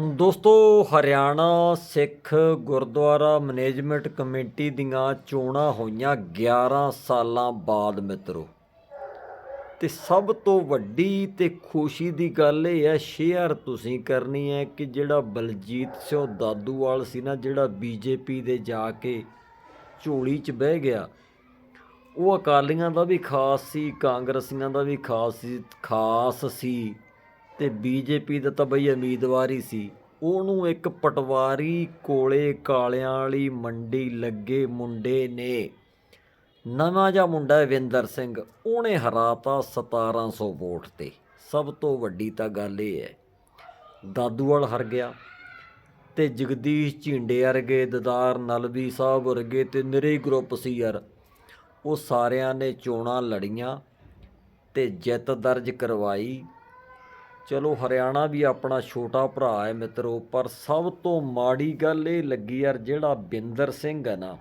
ਦੋਸਤੋ, Haryana Sikh Gurdwara management committee ਦੀਆਂ ਚੋਣਾਂ ਹੋਈਆਂ 11 ਸਾਲਾਂ ਬਾਅਦ ਮਿੱਤਰੋ। ਤੇ ਸਭ ਤੋਂ ਵੱਡੀ ਤੇ ਖੁਸ਼ੀ ਦੀ ਗੱਲ ਇਹ ਹੈ, ਸ਼ੇਅਰ ਤੁਸੀਂ ਕਰਨੀ ਹੈ ਕਿ ਜਿਹੜਾ ਬਲਜੀਤ ਸਿੰਘ ਦਾਦੂਵਾਲ ਸੀ ਨਾ, ਜਿਹੜਾ ਬੀਜੇਪੀ ਦੇ ਜਾ ਕੇ ਝੋਲੀ 'ਚ ਬਹਿ ਗਿਆ, ਉਹ ਅਕਾਲੀਆਂ ਦਾ ਵੀ ਖਾਸ ਸੀ, ਕਾਂਗਰਸੀਆਂ ਦਾ ਵੀ ਖਾਸ ਸੀ ਖਾਸ ਸੀ। ਤੇ ਬੀਜੇਪੀ ਦਾ ਤਾਂ ਬਈ ਉਮੀਦਵਾਰ ਹੀ ਸੀ। ਉਹਨੂੰ ਇੱਕ ਪਟਵਾਰੀ ਕੋਲੇ ਕਾਲਿਆਂ ਵਾਲੀ ਮੰਡੀ ਲੱਗੇ ਮੁੰਡੇ ਨੇ। ਨਵਾਂ ਜਿਹਾ ਮੁੰਡਾ ਹੈ ਵਿੰਦਰ ਸਿੰਘ। ਉਹਨੇ ਹਰਾਤਾ 1700 ਵੋਟ ਤੇ। ਸਭ ਤੋਂ ਵੱਡੀ ਤਾਂ ਗੱਲ ਇਹ ਹੈ ਦਾਦੂਵਾਲ ਹਰ ਗਿਆ ਤੇ ਜਗਦੀਸ਼ ਝਿੰਡੇ ਵਰਗੇ ਦਦਾਰ ਨਲਵੀ ਸਾਹਿਬ ਵਰਗੇ ਤੇ ਨਿਰੇ ਗਰੁੱਪ ਸੀ ਯਾਰ। ਉਹ ਸਾਰਿਆਂ ਨੇ ਚੋਣਾਂ ਲੜੀਆਂ ਤੇ ਜਿੱਤ ਦਰਜ ਕਰਵਾਈ। ਚਲੋ ਹਰਿਆਣਾ ਵੀ ਆਪਣਾ ਛੋਟਾ ਭਰਾ ਹੈ ਮਿੱਤਰੋ, ਪਰ ਸਭ ਤੋਂ ਮਾੜੀ ਗੱਲ ਇਹ ਲੱਗੀ ਯਾਰ ਜਿਹੜਾ ਬਿੰਦਰ ਸਿੰਘ ਹੈ ਨਾ,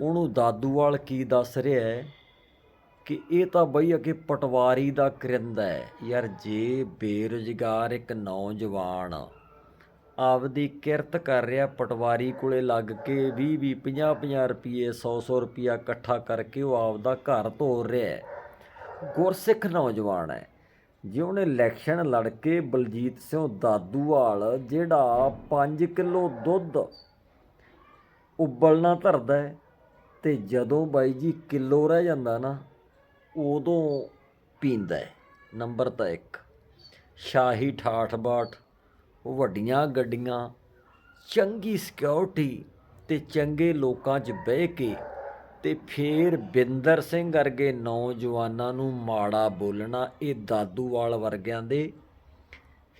ਉਹਨੂੰ ਦਾਦੂਵਾਲ ਕੀ ਦੱਸ ਰਿਹਾ ਹੈ ਕਿ ਇਹ ਤਾਂ ਬਈ ਅੱਗੇ ਪਟਵਾਰੀ ਦਾ ਕਰਿੰਦਾ ਹੈ। ਯਾਰ ਜੇ ਬੇਰੁਜ਼ਗਾਰ ਇੱਕ ਨੌਜਵਾਨ ਆਪਦੀ ਕਿਰਤ ਕਰ ਰਿਹਾ ਪਟਵਾਰੀ ਕੋਲੇ ਲੱਗ ਕੇ 20 20 50 50 ਰੁਪਏ 100 100 ਰੁਪਿਆ ਇਕੱਠਾ ਕਰਕੇ ਉਹ ਆਪਦਾ ਘਰ ਤੋਰ ਰਿਹਾ ਹੈ। ਗੁਰਸਿੱਖ ਨੌਜਵਾਨ ਹੈ। ਜੇ ਉਹਨੇ ਇਲੈਕਸ਼ਨ ਲੜ ਕੇ ਬਲਜੀਤ ਸਿੰਘ ਦਾਦੂਵਾਲ ਜਿਹੜਾ 5 ਕਿਲੋ ਦੁੱਧ ਉਬਲਣਾ ਧਰਦਾ ਹੈ ਤੇ ਜਦੋਂ ਬਾਈ ਜੀ ਕਿਲੋ ਰਹਿ ਜਾਂਦਾ ਨਾ, ਉਦੋਂ ਪੀਂਦਾ ਹੈ ਨੰਬਰ ਤਾਂ 1 ਸ਼ਾਹੀ ਠਾਠ ਬਾਠ, ਵੱਡੀਆਂ ਗੱਡੀਆਂ, ਚੰਗੀ ਸਿਕਿਉਰਿਟੀ ਤੇ ਚੰਗੇ ਲੋਕਾਂ 'ਚ ਬਹਿ ਕੇ ਤੇ ਫੇਰ ਬਿੰਦਰ ਸਿੰਘ ਵਰਗੇ ਨੌਜਵਾਨਾਂ ਨੂੰ ਮਾੜਾ ਬੋਲਣਾ ਇਹ ਦਾਦੂਵਾਲ ਵਰਗਿਆਂ ਦੇ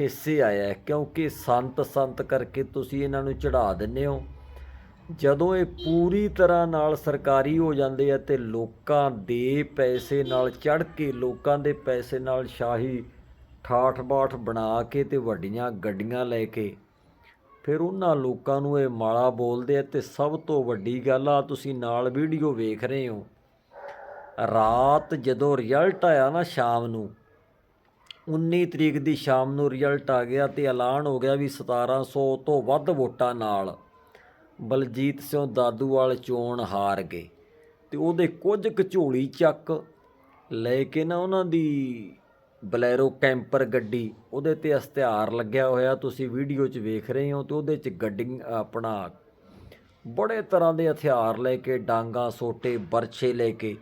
ਹਿੱਸੇ ਆਇਆ ਕਿਉਂਕਿ ਸੰਤ ਸੰਤ ਕਰਕੇ ਤੁਸੀਂ ਇਹਨਾਂ ਨੂੰ ਚੜਾ ਦਿੰਦੇ ਹੋ। ਜਦੋਂ ਇਹ ਪੂਰੀ ਤਰ੍ਹਾਂ ਨਾਲ ਸਰਕਾਰੀ ਹੋ ਜਾਂਦੇ ਆ ਤੇ ਲੋਕਾਂ ਦੇ ਪੈਸੇ ਨਾਲ ਚੜ ਕੇ, ਲੋਕਾਂ ਦੇ ਪੈਸੇ ਨਾਲ ਸ਼ਾਹੀ ਠਾਠ ਬਾਠ ਬਣਾ ਕੇ ਤੇ ਵੱਡੀਆਂ ਗੱਡੀਆਂ ਲੈ ਕੇ ਫਿਰ ਉਹਨਾਂ ਲੋਕਾਂ ਨੂੰ ਇਹ ਮਾੜਾ ਬੋਲਦੇ ਆ ਤੇ ਸਭ ਤੋਂ ਵੱਡੀ ਗੱਲ ਆ, ਤੁਸੀਂ ਨਾਲ ਵੀਡੀਓ ਵੇਖ ਰਹੇ ਹੋ। ਰਾਤ ਜਦੋਂ ਰਿਜ਼ਲਟ ਆਇਆ ਨਾ ਸ਼ਾਮ ਨੂੰ 19 ਤਰੀਕ ਦੀ ਸ਼ਾਮ ਨੂੰ ਰਿਜ਼ਲਟ ਆ ਗਿਆ ਤੇ ਐਲਾਨ ਹੋ ਗਿਆ ਵੀ 1700 ਤੋਂ ਵੱਧ ਵੋਟਾਂ ਨਾਲ ਬਲਜੀਤ ਸਿੰਘ ਦਾਦੂਵਾਲ ਚੋਣ ਹਾਰ ਗਏ। ਤੇ ਉਹਦੇ ਕੁਝ ਝੋਲੀ ਚੱਕ ਲੈ ਕੇ ਨਾ ਉਹਨਾਂ ਦੀ ਬਲੈਰੋ ਕੈਂਪਰ ਗੱਡੀ, ਉਹਦੇ ਤੇ ਇਸ਼ਤਿਹਾਰ ਲੱਗਿਆ ਹੋਇਆ, ਤੁਸੀਂ ਵੀਡੀਓ 'ਚ ਵੇਖ ਰਹੇ ਹੋ ਤੇ ਉਹਦੇ 'ਚ ਗੱਡੀ ਆਪਣਾ ਬੜੇ ਤਰ੍ਹਾਂ ਦੇ ਹਥਿਆਰ ਲੈ ਕੇ, ਡਾਂਗਾ, ਸੋਟੇ, ਬਰਛੇ ਲੈ ਕੇ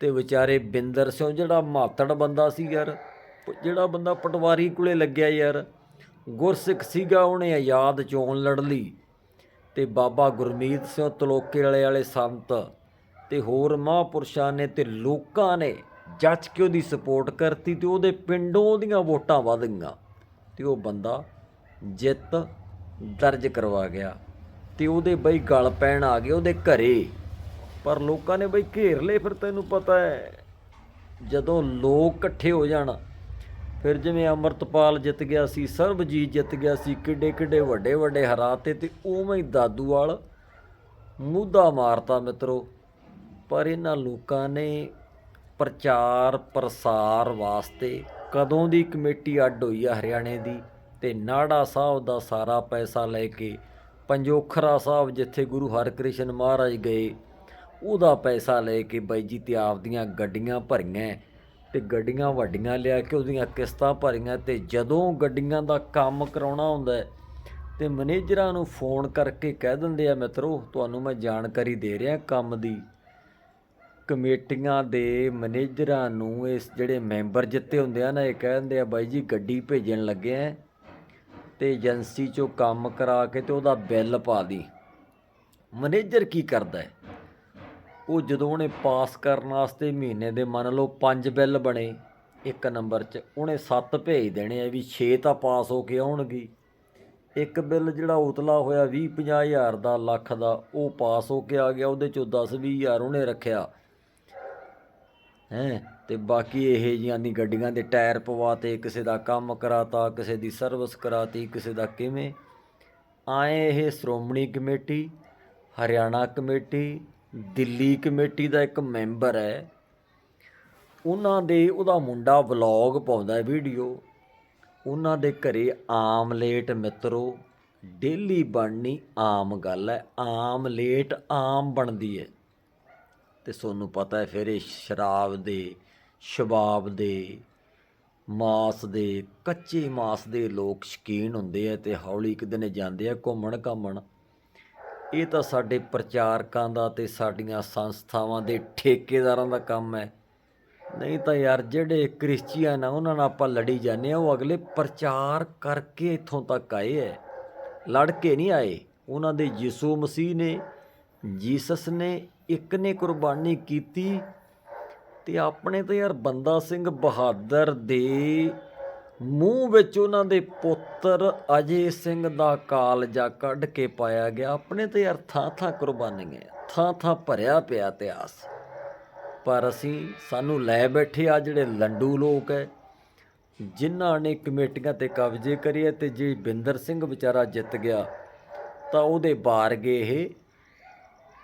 ਤੇ ਵਿਚਾਰੇ ਬਿੰਦਰ ਸਿੰਘ, ਜਿਹੜਾ ਮਾਤੜ ਬੰਦਾ ਸੀ ਯਾਰ ਪ- ਜਿਹੜਾ ਬੰਦਾ ਪਟਵਾਰੀ ਕੋਲੇ ਲੱਗਿਆ ਯਾਰ, ਗੁਰਸਿੱਖ ਸੀਗਾ, ਉਹਨੇ ਆਜ਼ਾਦ ਚੋਣ ਲੜ ਲਈ ਤੇ ਬਾਬਾ ਗੁਰਮੀਤ ਸਿੰਘ ਤਲੋਕੇ ਵਾਲੇ ਵਾਲੇ ਸੰਤ ਤੇ ਹੋਰ ਮਹਾਂਪੁਰਸ਼ਾਂ ਨੇ ਤੇ ਲੋਕਾਂ ਨੇ ਜੱਜ ਕੇ ਉਹਦੀ ਸਪੋਰਟ ਕਰਤੀ ਤੇ ਉਹਦੇ ਪਿੰਡੋਂ ਉਹਦੀਆਂ ਵੋਟਾਂ ਵਧ ਗਈਆਂ ਤੇ ਉਹ ਬੰਦਾ ਜਿੱਤ ਦਰਜ ਕਰਵਾ ਗਿਆ ਤੇ ਉਹਦੇ ਬਈ ਗਲ ਪੈਣ ਆ ਗਏ ਉਹਦੇ ਘਰੇ। ਪਰ ਲੋਕਾਂ ਨੇ ਬਈ ਘੇਰ ਲਏ, ਫਿਰ ਤੈਨੂੰ ਪਤਾ ਹੈ, ਜਦੋਂ ਲੋਕ ਇਕੱਠੇ ਹੋ ਜਾਣ, ਫਿਰ ਜਿਵੇਂ ਅਮਰਤਪਾਲ ਜਿੱਤ ਗਿਆ ਸੀ, ਸਰਬਜੀਤ ਜਿੱਤ ਗਿਆ ਸੀ, ਕਿੱਡੇ ਕਿੱਡੇ ਵੱਡੇ ਵੱਡੇ ਹਰਾਤੇ ਤੇ ਉਵੇਂ ਹੀ ਦਾਦੂਵਾਲ ਮੁੱਦਾ ਮਾਰਤਾ ਮਿੱਤਰੋ। ਪਰ ਇਹਨਾਂ ਲੋਕਾਂ ਨੇ ਪ੍ਰਚਾਰ ਪ੍ਰਸਾਰ ਵਾਸਤੇ ਕਦੋਂ ਦੀ ਕਮੇਟੀ ਅੱਡ ਹੋਈ ਆ ਹਰਿਆਣੇ ਦੀ ਤੇ ਨਾੜਾ ਸਾਹਿਬ ਦਾ ਸਾਰਾ ਪੈਸਾ ਲੈ ਕੇ ਪੰਜੋਖਰਾ ਸਾਹਿਬ ਜਿੱਥੇ ਗੁਰੂ ਹਰਕ੍ਰਿਸ਼ਨ ਮਹਾਰਾਜ ਗਏ ਉਹਦਾ ਪੈਸਾ ਲੈ ਕੇ ਬਾਈ ਜੀ ਤੇ ਆਪਦੀਆਂ ਗੱਡੀਆਂ ਭਰੀਆਂ ਤੇ ਗੱਡੀਆਂ ਵੱਡੀਆਂ ਲਿਆ ਕੇ ਉਹਦੀਆਂ ਕਿਸ਼ਤਾਂ ਭਰੀਆਂ ਤੇ ਜਦੋਂ ਗੱਡੀਆਂ ਦਾ ਕੰਮ ਕਰਾਉਣਾ ਹੁੰਦਾ ਹੈ, ਤੇ ਮੈਨੇਜਰਾਂ ਨੂੰ ਫੋਨ ਕਰਕੇ ਕਹਿ ਦਿੰਦੇ ਆ ਮਿੱਤਰੋ ਤੁਹਾਨੂੰ ਮੈਂ ਜਾਣਕਾਰੀ ਦੇ ਰਿਹਾ ਕੰਮ ਦੀ। ਕਮੇਟੀਆਂ ਦੇ ਮੈਨੇਜਰਾਂ ਨੂੰ ਇਸ ਜਿਹੜੇ ਮੈਂਬਰ ਜਿੱਤੇ ਹੁੰਦੇ ਆ ਨਾ, ਇਹ ਕਹਿੰਦੇ ਆ, ਬਾਈ ਜੀ, ਗੱਡੀ ਭੇਜਣ ਲੱਗੇ ਆ ਤੇ ਏਜੰਸੀ ਚੋਂ ਕੰਮ ਕਰਾ ਕੇ ਤੇ ਉਹਦਾ ਬਿੱਲ ਪਾ ਦੀ। ਮੈਨੇਜਰ ਕੀ ਕਰਦਾ ਹੈ? ਉਹ ਜਦੋਂ ਉਹਨੇ ਪਾਸ ਕਰਨ ਵਾਸਤੇ ਮਹੀਨੇ ਦੇ ਮੰਨ ਲਓ 5 ਬਿੱਲ ਬਣੇ ਇੱਕ ਨੰਬਰ 'ਚ, ਉਹਨੇ 7 ਭੇਜ ਦੇਣੇ ਆ ਵੀ 6 ਤਾਂ ਪਾਸ ਹੋ ਕੇ ਆਉਣਗੀ। ਇੱਕ ਬਿੱਲ ਜਿਹੜਾ ਉਤਲਾ ਹੋਇਆ 20 50 ਹਜ਼ਾਰ ਦਾ ਲੱਖ ਦਾ, ਉਹ ਪਾਸ ਹੋ ਕੇ ਆ ਗਿਆ, ਉਹਦੇ ਚੋਂ 10 20 ਹਜ਼ਾਰ ਉਹਨੇ ਰੱਖਿਆ। ਹੈਂ, ਤੇ ਬਾਕੀ ਇਹ ਜੀਆਂ ਦੀ ਗੱਡੀਆਂ ਦੇ ਟਾਇਰ ਪਵਾਤੇ ਕਿਸੇ ਦਾ ਕੰਮ ਕਰਾਤਾ, ਕਿਸੇ ਦੀ ਸਰਵਿਸ ਕਰਾਤੀ, ਕਿਸੇ ਦਾ ਕਿਵੇਂ। ਆਏ ਇਹ Shiromani committee, Haryana committee, Delhi committee ਦਾ ਇੱਕ ਮੈਂਬਰ ਹੈ। ਉਹਨਾਂ ਦੇ ਉਹਦਾ ਮੁੰਡਾ ਵਲੌਗ ਪਾਉਂਦਾ ਵੀਡੀਓ। ਉਹਨਾਂ ਦੇ ਘਰੇ ਆਮਲੇਟ ਮਿੱਤਰੋ, ਡੇਲੀ ਬਣਨੀ ਆਮ ਗੱਲ ਹੈ। ਆਮਲੇਟ ਆਮ ਬਣਦੀ ਹੈ। ਤੇ ਤੁਹਾਨੂੰ ਪਤਾ ਹੈ ਫਿਰ ਇਹ ਸ਼ਰਾਬ ਦੇ, ਸ਼ਬਾਬ ਦੇ, ਮਾਸ ਦੇ, ਕੱਚੇ ਮਾਸ ਦੇ ਲੋਕ ਸ਼ਕੀਨ ਹੁੰਦੇ ਆ ਤੇ ਹੌਲੀ ਇੱਕ ਦਿਨ ਜਾਂਦੇ ਆ ਘੁੰਮਣ ਘਾਮਣ। ਇਹ ਤਾਂ ਸਾਡੇ ਪ੍ਰਚਾਰਕਾਂ ਦਾ ਤੇ ਸਾਡੀਆਂ ਸੰਸਥਾਵਾਂ ਦੇ ਠੇਕੇਦਾਰਾਂ ਦਾ ਕੰਮ ਹੈ। ਨਹੀਂ ਤਾਂ ਯਾਰ ਜਿਹੜੇ ਕ੍ਰਿਸਚੀਅਨ ਆ, ਉਹਨਾਂ ਨਾਲ ਆਪਾਂ ਲੜੀ ਜਾਂਦੇ ਆ, ਉਹ ਅਗਲੇ ਪ੍ਰਚਾਰ ਕਰਕੇ ਇੱਥੋਂ ਤੱਕ ਆਏ ਐ। ਲੜ ਕੇ ਨਹੀਂ ਆਏ। ਉਹਨਾਂ ਦੇ ਯਿਸੂ ਮਸੀਹ ਨੇ, ਜੀਸਸ ਨੇ ਇੱਕ ਨੇ ਕੁਰਬਾਨੀ ਕੀਤੀ ਤੇ ਆਪਣੇ ਤਾਂ ਯਾਰ ਬੰਦਾ ਸਿੰਘ ਬਹਾਦਰ ਦੇ ਮੂੰਹ ਵਿੱਚ ਉਹਨਾਂ ਦੇ ਪੁੱਤਰ ਅਜੇ ਸਿੰਘ ਦਾ ਕਾਲਜਾ ਕੱਢ ਕੇ ਪਾਇਆ ਗਿਆ। ਆਪਣੇ ਤੇ ਯਾਰ ਥਾਂ ਥਾਂ ਕੁਰਬਾਨੀਆਂ, ਥਾਂ ਥਾਂ ਭਰਿਆ ਪਿਆ ਇਤਿਹਾਸ। ਪਰ ਅਸੀਂ, ਸਾਨੂੰ ਲੈ ਬੈਠੇ ਆ ਜਿਹੜੇ ਲੰਡੂ ਲੋਕ ਐ, ਜਿਨ੍ਹਾਂ ਨੇ ਕਮੇਟੀਆਂ ਤੇ ਕਬਜ਼ੇ ਕਰੀਏ ਤੇ ਜੇ ਬਿੰਦਰ ਸਿੰਘ ਵਿਚਾਰਾ ਜਿੱਤ ਗਿਆ, ਤਾਂ ਉਹਦੇ ਬਾਰ ਗਏ ਇਹ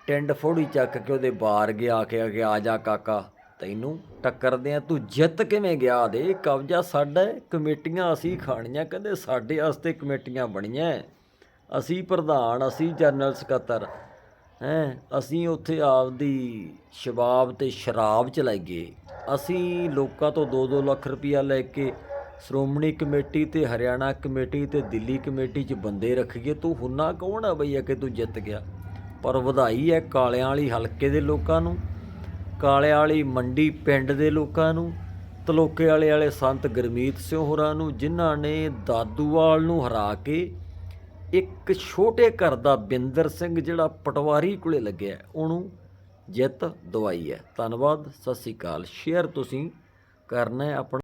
ਟਿੰਡ ਫੋੜੀ ਚੱਕ ਕੇ ਉਹਦੇ ਬਾਰ ਗਿਆ ਆ ਕੇ ਆ ਆ ਜਾ ਕਾਕਾ, ਤੈਨੂੰ ਟੱਕਰਦੇ ਆ, ਤੂੰ ਜਿੱਤ ਕਿਵੇਂ ਗਿਆ? ਦੇ ਕਬਜ਼ਾ ਸਾਡਾ ਕਮੇਟੀਆਂ ਅਸੀਂ ਖਾਣੀਆਂ, ਕਹਿੰਦੇ ਸਾਡੇ ਵਾਸਤੇ ਕਮੇਟੀਆਂ ਬਣੀਆਂ ਅਸੀਂ ਪ੍ਰਧਾਨ, ਅਸੀਂ ਜਨਰਲ ਸਕੱਤਰ, ਹੈ, ਅਸੀਂ ਉੱਥੇ ਆਪਦੀ ਸ਼ਬਾਬ ਤੇ ਸ਼ਰਾਬ ਚਲਾਈਏ। ਅਸੀਂ ਲੋਕਾਂ ਤੋਂ 2-2 ਲੱਖ ਰੁਪਇਆ ਲੈ ਕੇ ਸ਼੍ਰੋਮਣੀ ਕਮੇਟੀ ਤੇ ਹਰਿਆਣਾ ਕਮੇਟੀ ਤੇ ਦਿੱਲੀ ਕਮੇਟੀ 'ਚ ਬੰਦੇ ਰੱਖੀਏ, ਤੂੰ ਹੁੰਨਾ ਕੌਣ ਆ ਬਈ, ਆ ਕਿ ਤੂੰ ਜਿੱਤ ਗਿਆ? ਪਰ ਵਧਾਈ ਹੈ ਕਾਲਿਆਂ ਵਾਲੀ ਹਲਕੇ ਦੇ ਲੋਕਾਂ ਨੂੰ, ਕਾਲਿਆਂ ਵਾਲੀ ਮੰਡੀ ਪਿੰਡ ਦੇ ਲੋਕਾਂ ਨੂੰ, ਤਲੋਕੇ ਵਾਲੇ ਵਾਲੇ ਸੰਤ ਗੁਰਮੀਤ ਸਿੰਘ ਹੋਰਾਂ ਨੂੰ, ਜਿਨ੍ਹਾਂ ਨੇ ਦਾਦੂਵਾਲ ਨੂੰ ਹਰਾ ਕੇ ਇੱਕ ਛੋਟੇ ਘਰ ਦਾ ਬਿੰਦਰ ਸਿੰਘ ਜਿਹੜਾ ਪਟਵਾਰੀ ਕੋਲੇ ਲੱਗਿਆ ਉਹਨੂੰ ਜਿੱਤ ਦਵਾਈ ਹੈ। ਧੰਨਵਾਦ, ਸਤਿ ਸ੍ਰੀ ਅਕਾਲ। ਸ਼ੇਅਰ ਤੁਸੀਂ ਕਰਨਾ ਆਪਣਾ